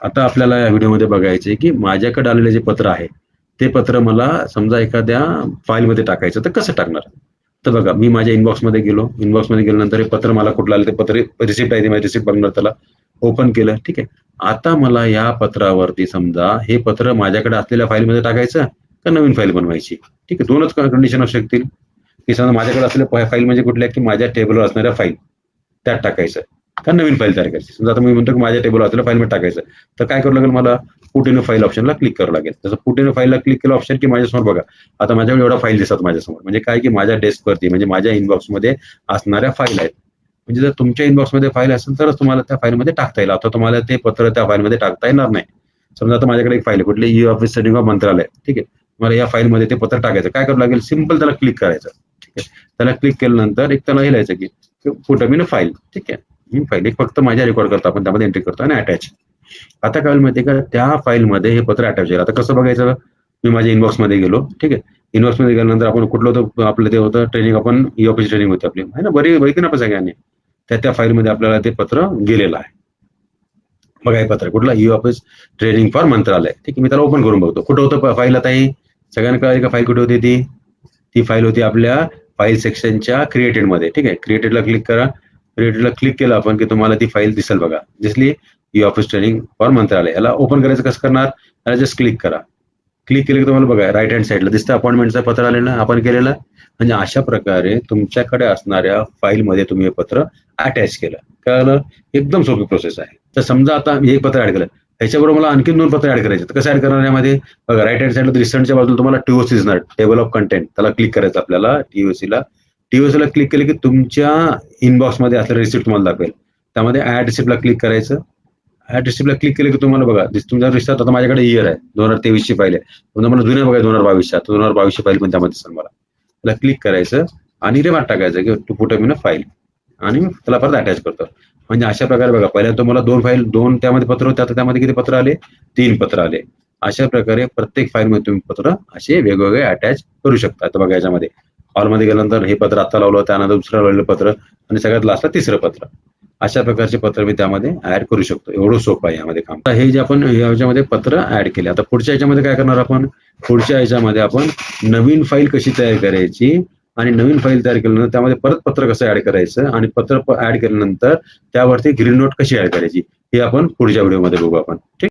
आता आपल्याला या व्हिडिओमध्ये बघायचे की माझ्याकडे आलेले जे पत्र आहे ते पत्र मला समजा एखाद्या फाईलमध्ये टाकायचं तर कसं टाकणार? तर बघा मी माझ्या इनबॉक्समध्ये गेलो. इनबॉक्समध्ये गेल्यानंतर हे पत्र मला कुठलं आलं ते पत्र रिसिप्ट आहे ते माझी रिसिप्ट बघणार त्याला ओपन केलं. ठीक आहे. आता मला या पत्रावरती समजा हे पत्र माझ्याकडे असलेल्या फाईलमध्ये टाकायचं का नवीन फाईल बनवायची? ठीक आहे दोनच कंडिशन असू शकतील. की समजा माझ्याकडे असलेल्या फाईल म्हणजे कुठल्या की माझ्या टेबलवर असणाऱ्या फाईल त्यात टाकायचं. का नवीन फाईल तयार करायची? समजा आता मी म्हणतो की माझ्या टेबलवर फाईल फाईलमध्ये टाकायचं. तर काय करावं लागेल मला? पुटेन फाईल ऑप्शनला क्लिक करावं लागेल. जसं पुटेन फाईलला क्लिक केलं ऑप्शन की माझ्यासमोर बघा. आता माझ्याकडे एवढा फाईल दिसतात माझ्यासमोर. म्हणजे काय की माझ्या डेस्कवरती म्हणजे माझ्या इनबॉक्समध्ये असणाऱ्या फाईल आहेत. म्हणजे जर तुमच्या इनबॉक्समध्ये फाईल असेल तरच तुम्हाला त्या फाईलमध्ये टाकता येईल. आता तुम्हाला ते पत्र त्या फाईलमध्ये टाकता येणार नाही. समजा आता माझ्याकडे एक फाईल आहे. कुठली ई ऑफिस सेटिंग ऑफ मंत्रालय. ठीक आहे? मला या फाईलमध्ये ते पत्र टाकायचं. काय करावं लागेल? सिंपल त्याला क्लिक करायचं. ठीक आहे? त्याला क्लिक केल्यानंतर एक त्याला हे लिहायचं की पुट मी फाईल ठीक आहे? ही फाईल एक फक्त माझ्या रेकॉर्ड करतो आपण त्यामध्ये एंट्री करतो आणि अटॅच आता काय माहिती का? त्या फाईलमध्ये हे पत्र अटॅच होईल आता कसं बघायचं? मी माझ्या इनबॉक्समध्ये गेलो ठीक आहे? इनबॉक्समध्ये गेल्यानंतर आपण कुठलं होतं आपलं ते होतं ट्रेनिंग आपण ई ऑफिस ट्रेनिंग होती आपली. आहे ना? बरी बघितली ना आपण सगळ्यांनी? त्या त्या फाईलमध्ये आपल्याला ते पत्र गेलेलं आहे. बघा हे पत्र. कुठलं? ई ऑफिस ट्रेनिंग फॉर मंत्रालय. ठीक आहे? मी त्याला ओपन करून बघतो. कुठं होतं फाईल आता ही? सगळ्यांना कळाली का फाईल कुठे होती ती? ती फाईल होती आपल्या फाईल सेक्शनच्या क्रिएटेडमध्ये ठीक आहे? क्रिएटेडला क्लिक करा. क्रिएटरला क्लिक केलं आपण की तुम्हाला ती फाईल दिसेल बघा. दिसली ई ऑफिस ट्रेनिंग फॉर मंत्रालय. याला ओपन करायचं कसं करणार? याला जस्ट क्लिक करा. क्लिक केलं की तुम्हाला बघा राईट हँड साईडला दिसतं अपॉइंटमेंटचं पत्र आलेलं आपण केलेलं. म्हणजे अशा प्रकारे तुमच्याकडे असणाऱ्या फाईलमध्ये तुम्ही हे पत्र अटॅच केलं. कळलं एकदम सोपी प्रोसेस आहे. तर समजा आता मी एक पत्र ऍड केलं. ह्याच्याबरोबर मला आणखी दोन पत्र ऍड करायचे तर कसं ऍड करणार यामध्ये? बघा राईट हँड साईडला रिसेंटच्या बाजूला तुम्हाला टीओसी दिसणार. टेबल ऑफ कंटेंट त्याला क्लिक करायचं आपल्याला टीओसीला टीओसीला क्लिक केलं की तुमच्या इनबॉक्समध्ये असलेलं रिसिप्ट तुम्हाला दाखवेल. त्यामध्ये ऍड रिसिप्टला क्लिक करायचं. ऍड रिसिप्टला क्लिक केलं की तुम्हाला बघा दिस- रिसिप्ट आता माझ्याकडे इयर आहे दोन हजार तेवीसची फाईल आहे. समजा मला जुन्या बघा दोन हजार बावीसच्या. दोन हजार बावीसची फाईल पण त्यामध्ये दिसेल मला. त्याला क्लिक करायचं आणि रेमार्क टाकायचं की टू पुट मी फाईल आणि त्याला परत अटॅच करतो. म्हणजे अशा प्रकारे बघा पहिल्या तुम्हाला दोन फाईल दोन त्यामध्ये पत्र होते आता त्यामध्ये किती पत्र आले? तीन पत्र आले. अशा प्रकारे प्रत्येक फाईलमध्ये तुम्ही पत्र असे वेगवेगळे अटॅच करू शकता. आता बघा याच्यामध्ये. हॉलमध्ये गेल्यानंतर हे पत्र आता लावलं त्यानंतर दुसरं लावलेलं पत्र आणि सगळ्यात लास्टला तिसरं पत्र. अशा प्रकारचे पत्र मी त्यामध्ये ऍड करू शकतो. एवढं सोपं आहे यामध्ये काम. हे जे आपण याच्यामध्ये पत्र ऍड केले. आता पुढच्या याच्यामध्ये काय करणार आपण? पुढच्या याच्यामध्ये आपण नवीन फाईल कशी तयार करायची आणि नवीन फाईल तयार केल्यानंतर त्यामध्ये परत पत्र कसं ऍड करायचं आणि पत्र ऍड केल्यानंतर त्यावरती ग्रीन नोट कशी ऍड करायची हे आपण पुढच्या व्हिडिओमध्ये बघू आपण. ठीक?